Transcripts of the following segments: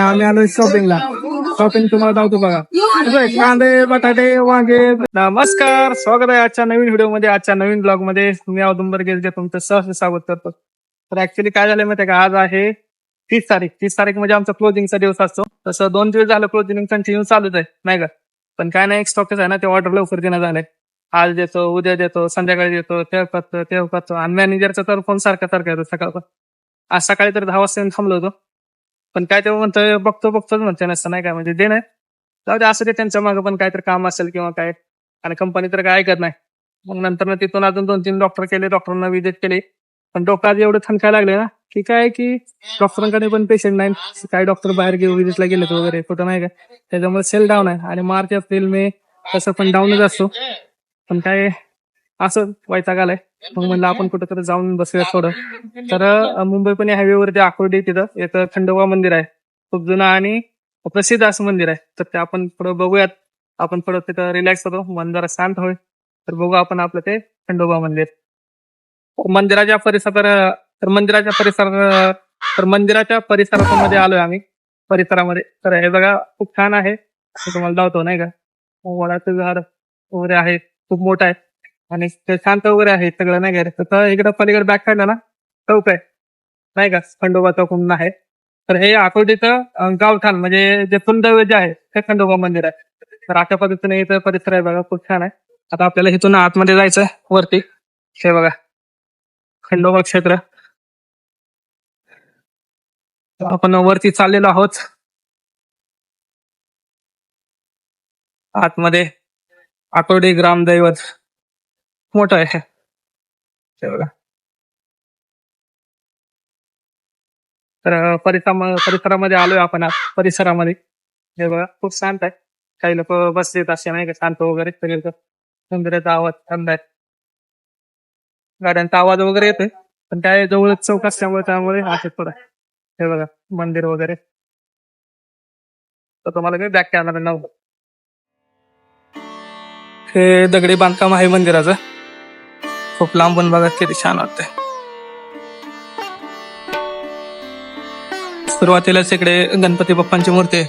आम्ही आलोय शॉपिंगला शॉपिंग तुम्हाला दावतो बघा. बघ, कांदे बटाटे वांगे. नमस्कार स्वागत आहे आजच्या नवीन व्हिडिओमध्ये. आजच्या नवीन ब्लॉगमध्ये मी औदुंबर गेलचे तुमचं सहर्ष स्वागत करतो. तर ऍक्च्युली काय झालं माहितीये का? आज आहे तीस तारीख. तीस तारीख म्हणजे आमचा क्लोजिंगचा दिवस असतो. तसं दोन दिवस झालं क्लोजिंग कंटिन्यू चालूच आहे नाही का? पण काय नाही एक स्टॉकच आहे ना ते ऑर्डर लवकर देणं झालंय. आज देतो उद्या देतो संध्याकाळी देतो तेव्हा करतो तेव्हा करतो. आणि मॅनेजरचा तर फोन सारखा सारखा येतो सकाळ आज सकाळी तर दहा वाजता येऊन थांबलो होतो. पण काय ते म्हणतो बघतो बघतोच म्हणते नसतं नाही काय म्हणजे दे नाही जाऊ दे असं ते त्यांच्या मागं पण काहीतरी काम असेल किंवा काय. आणि कंपनी तर काय ऐकत नाही. मग नंतर तिथून अजून दोन तीन डॉक्टर केले डॉक्टरांना विजिट केली. पण डोक्यात एवढं थंकायला लागले ना की काय की डॉक्टरांकडे पण पेशंट नाही. काही डॉक्टर बाहेर घेऊन विजिटला गेलेत वगैरे कुठं नाही का? त्याच्यामुळे सेल डाऊन आहे. आणि मार्च एप्रिल मे तसं पण डाऊनच असतो. पण काय असं वैताग आलाय. मग म्हणलं आपण कुठेतरी जाऊन बसूया थोडं. तर मुंबई पुणे हायवेवरती आकुर्डी तिथं. एक खंडोबा मंदिर आहे. खूप जुनं आणि प्रसिद्ध असं मंदिर आहे. तर ते आपण थोडं बघूयात. आपण थोडं तिथं रिलॅक्स होतो. मन जरा शांत होईल. तर बघू आपण आपलं ते खंडोबा मंदिर. मंदिराच्या परिसर तर मंदिराच्या परिसर तर मंदिराच्या परिसरामध्ये आलोय आम्ही. परिसरामध्ये. तर हे बघा खूप छान आहे. तुम्हाला दावतो नाही का. वडाचं झाड वगैरे आहे. खूप मोठं आहे. आणि ते शांत वगैरे आहे सगळं नाही घ्यायचं. तर इकडं पलीकडे बॅक साईडला ना चौक आहे. नाही का? खंडोबा चौक म्हणून आहे. तर हे आकुर्डीचं गावठाण म्हणजे जे सुंदर जे आहे ते खंडोबा मंदिर आहे. तर अशा पद्धतीने इथं परिसर आहे बघा खूप छान आहे. आता आपल्याला इथून आतमध्ये जायचं वरती. हे बघा खंडोबा क्षेत्र. आपण वरती चाललेलो आहोत. आतमध्ये आकुर्डी ग्रामदैवत. मोठं आहे. हे बघा तर अं, परिसरा परिसरामध्ये आलोय आपण आज परिसरामध्ये. हे बघा खूप शांत आहे. काही लोक बसलेत असे नाही का? शांत वगैरे सगळे सौंदर्याचा आवाज थंड आहे. गाड्यांचा आवाज वगैरे येतोय पण काय जवळच चौक असल्यामुळे त्यामुळे आहे थोडं. हे बघा मंदिर वगैरे. तर तुम्हाला मी बॅक कॅमेरा नाव हे दगडी बांधकाम आहे मंदिराचं. खूप लांबून बघत किती छान वाटतंय. सुरुवातीलाच इकडे गणपती बाप्पांची मूर्ती आहे.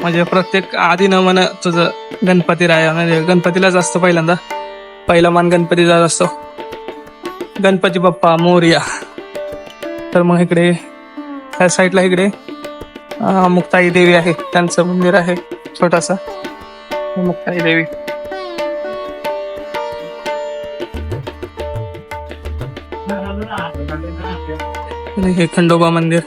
म्हणजे प्रत्येक आधी न मन तुझं गणपती राया म्हणजे गणपतीलाच असतो पहिल्यांदा. पहिला मान गणपतीचाच असतो. गणपती बाप्पा मोर्या. तर मग इकडे त्या साईडला इकडे मुक्ताई देवी आहे. त्यांचं मंदिर आहे छोटासा. मुक्ताई देवी. हे खंडोबा मंदिर.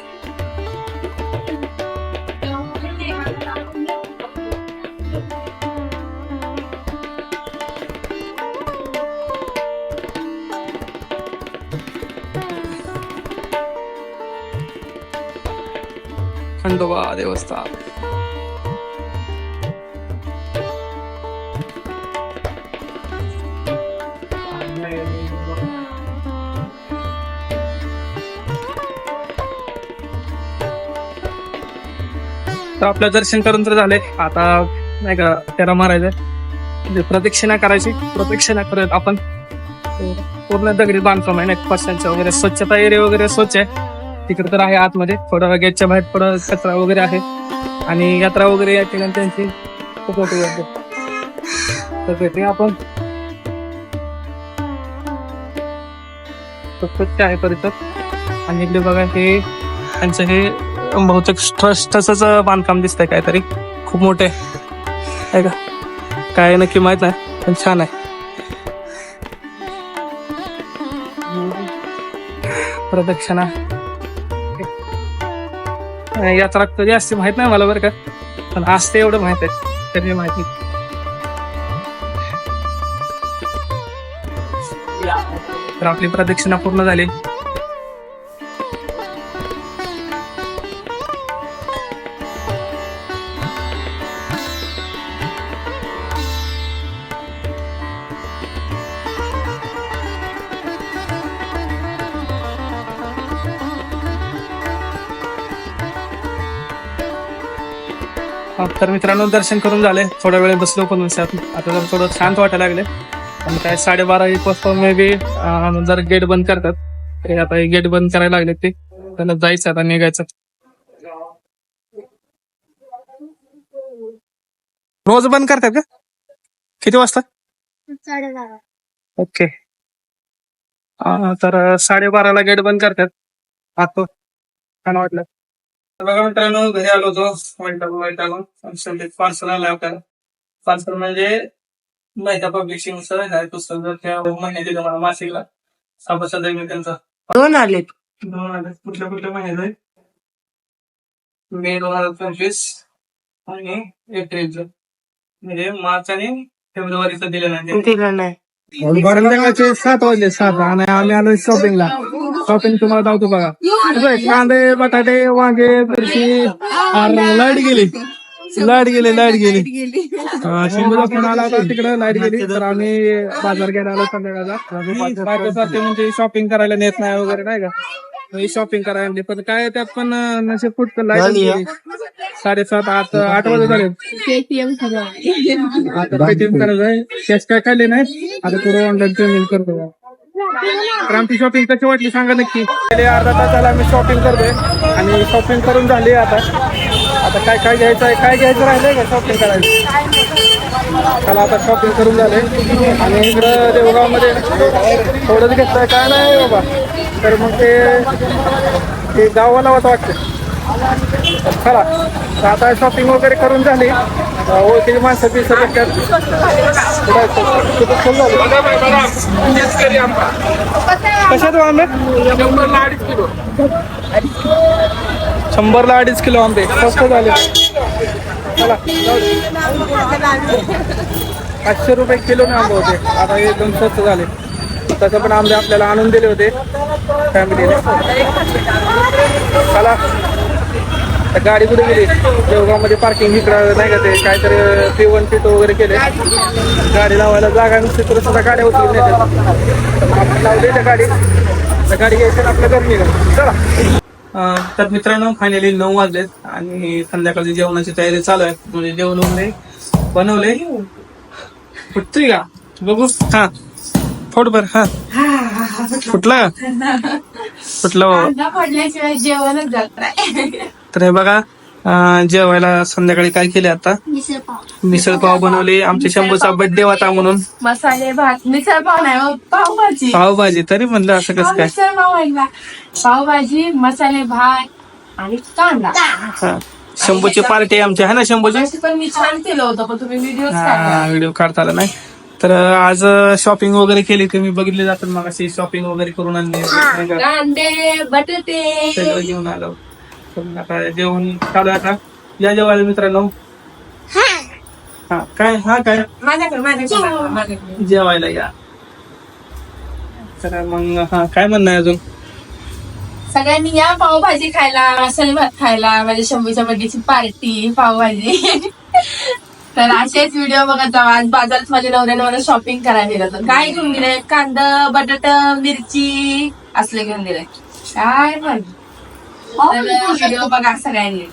खंडोबा देवस्थान. तर आपलं दर्शन करून तर झाले आता नाही का त्याला मारायचं म्हणजे प्रदक्षिणा करायची. प्रदक्षिणा करत आपण पूर्ण दगडी बांधकाम आहे ना पक्ष्यांचं वगैरे. स्वच्छता एरिया वगैरे स्वच्छ आहे. तिकडे तर आहे आतमध्ये. थोडं गेटच्या बाहेर थोडं कचरा वगैरे आहे. आणि यात्रा वगैरे या ठिकाणी त्यांची खूप मोठी तर भेटूया आपण. खूप स्वच्छ आहे परिसर. आणि इकडे बघा हे त्यांचं हे बहुतेक ट्रस्टच बांधकाम दिसतंय काहीतरी. खूप मोठे. आहे का? काय नक्की माहीत नाही पण छान आहे. प्रदक्षिणा. यात्रा कधी असते माहीत नाही मला बरं का पण असते एवढं माहीत आहे तरी माहिती तर आपली प्रदक्षिणा पूर्ण झाली. तर मित्रांनो दर्शन करून झाले. थोड्या वेळ बसलो पण आता जर थोडं शांत वाटायला लागले. आणि काय साडेबारा एक वाजता मे बी जर गेट बंद करतात. ते आता गेट बंद करायला लागले ते. त्यांना जायचं आता निघायचं. रोज बंद करतात का? किती वाजता? ओके. तर साडेबाराला गेट बंद करतात. आता छान वाटलं. बघा मित्रांनो घरी आलो होतो. वाईट आलो वाईट आलो शेवटी पार्सल आलं आपल्याला. पार्सल म्हणजे माहिती पब्लिशिंग सर आहे पुस्तक जर त्या महिन्यात दिलं मला मासिकला. मी त्यांचा. दोन आले दोन हजार कुठल्या कुठल्या महिन्यात आहे? मे दोन हजार पंचवीस आणि एप्रिलचं म्हणजे मार्च आणि फेब्रुवारीचं दिलं नाही. दिलं नाही. सात वाजले सात. आणि आम्ही आलो शॉपिंगला शॉपिंग तुम्हाला दावतो बघा. कांदे बटाटे वांगे मिरची अरे, लाइट गेली. लाइट गेली लाइट गेली. अं, शिंगोला फोन आला होता तिकडे लाइट गेली. तर आम्ही बाजार घ्यायला आलो संध्याकाळचा. बायकोसाठी म्हणजे शॉपिंग करायला नेत नाही वगैरे नाही का? शॉपिंग करायला. पण काय त्यात पण अं, नशीब फुटतं लाइट गेली. साडेसात आठ आठ वाजत झाले. पेटीएम आता पेटीएम करायचं आहे कॅश काय काढले नाही? आता पुढे ऑनलाईन पेमेंट करतो. क्रांती शॉपिंग कशी वाटली सांगा नक्की. गेले अर्धा तासाला आम्ही शॉपिंग करतोय आणि शॉपिंग करून झाली आता. आता काय काय घ्यायचं आहे काय घ्यायचं राहिलंय का शॉपिंग करायचं चला आता शॉपिंग करून झाले आणि इकडं देवगावमध्ये थोडंच घेतलंय. काय नाही बाबा. तर मग ते ते गावाला वाटतं. चला. आता शॉपिंग वगैरे करून झाली. ओळखीची माणसं सगळं कशात हो आंबे? शंभरला अडीच किलो. शंभरला अडीच किलो आंबे. स्वस्त झाले? चला. पाचशे रुपये किलो आंबे होते. आता एकदम स्वस्त झाले. तसं पण आंबे आपल्याला आणून दिले होते. फॅमिलीने चला. तर गाडी कुठे गेली? देवगावमध्ये पार्किंग इकडं नाही का ते? काहीतरी पी वन पी टू वगैरे केले. गाडी लावायला जागा नसते तर सुद्धा गाड्या होती आपण लावली त्या गाडी. तर गाडी घ्यायची आपल्या घरी निघालं चला. अं, तर मित्रांनो फायनली नऊ वाजलेत आणि संध्याकाळची जेवणाची तयारी चालू आहे. म्हणजे जेवण वगैरे बनवले. फुटतोय का? बघू. हा. फोड बर हा फुटला? फुटलं जेवणच तर हे बघा जेवायला संध्याकाळी काय केले आता? मिसळ पाव. बनवले. आमच्या शंभूचा बर्थडे होता म्हणून. मसाले भात. मिसळ पाव नाही हो, पावभाजी. पावभाजी तरी म्हणलं असं कसं काय? मिसळ पाव आहे का? पावभाजी मसाले भात आणि कांदा. हा. शंभूची पार्टी आहे आमची. आहे ना शंभूची? पण मी छान केलं होतं पण तुम्ही व्हिडिओ हा व्हिडिओ काढता आला नाही. तर आज शॉपिंग वगैरे केली तुम्ही बघितले जातात मग अशी शॉपिंग वगैरे करून आणली. बटाटे. सगळं घेऊन आलो. मग आता जेवण चालू आहे आता. या जेवायला मित्रांनो. हा. काय हा काय? माझ्याकडे माझ्याकडे. माझ्याकडे. जेवायला या. तर मग हा काय म्हणणं आहे अजून? सगळ्यांनी या पावभाजी खायला मसाले भात खायला माझ्या शंभूच्या बर्थडेची पार्टी पावभाजी. तर असेच व्हिडिओ बघत जावा. आज बाजारात माझ्या नवऱ्याने मला शॉपिंग करायला दिलं होतं. काय घेऊन दिलंय कांदा बटाट मिरची असले घेऊन दिलंय काय पण व्हिडिओ बघा सगळ्यांनी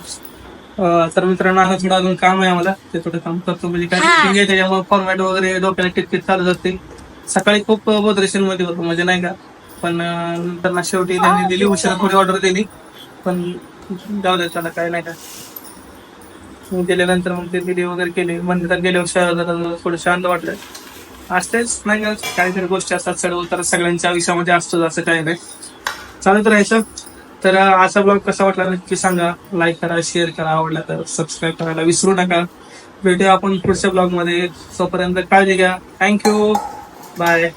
अं, तर मित्रांनो आता थोडं अजून काम आहे आम्हाला. ते थोडं काम करतो. म्हणजे काय meeting आहे त्याच्यामुळे फॉर्मॅट वगैरे डोक्याला किटकिट चालत असते सकाळी खूप बोधरेशनमध्ये होतो म्हणजे नाही का. पण अं, नंतर ना शेवटी त्यांनी दिली उशिरा थोडी ऑर्डर दिली. पण जाऊ दे त्याला काय नाही का. मी दिल्यानंतर मग ते दिली वगैरे केली. मंदिरात गेल्यावर शहर जरा थोडं शांत वाटलं. असतेच नाही का. काहीतरी गोष्टी असतात चढ उतार सगळ्यांच्या आयुष्यामध्ये असतोच असं काही नाही. चालत राहायचं तर असा ब्लॉग कसा वाटला नक्की सांगा. लाईक करा शेअर करा. आवडला तर सबस्क्राईब करायला विसरू नका. भेटूया आपण पुढच्या ब्लॉगमध्ये. तोपर्यंत काळजी घ्या. Thank you bye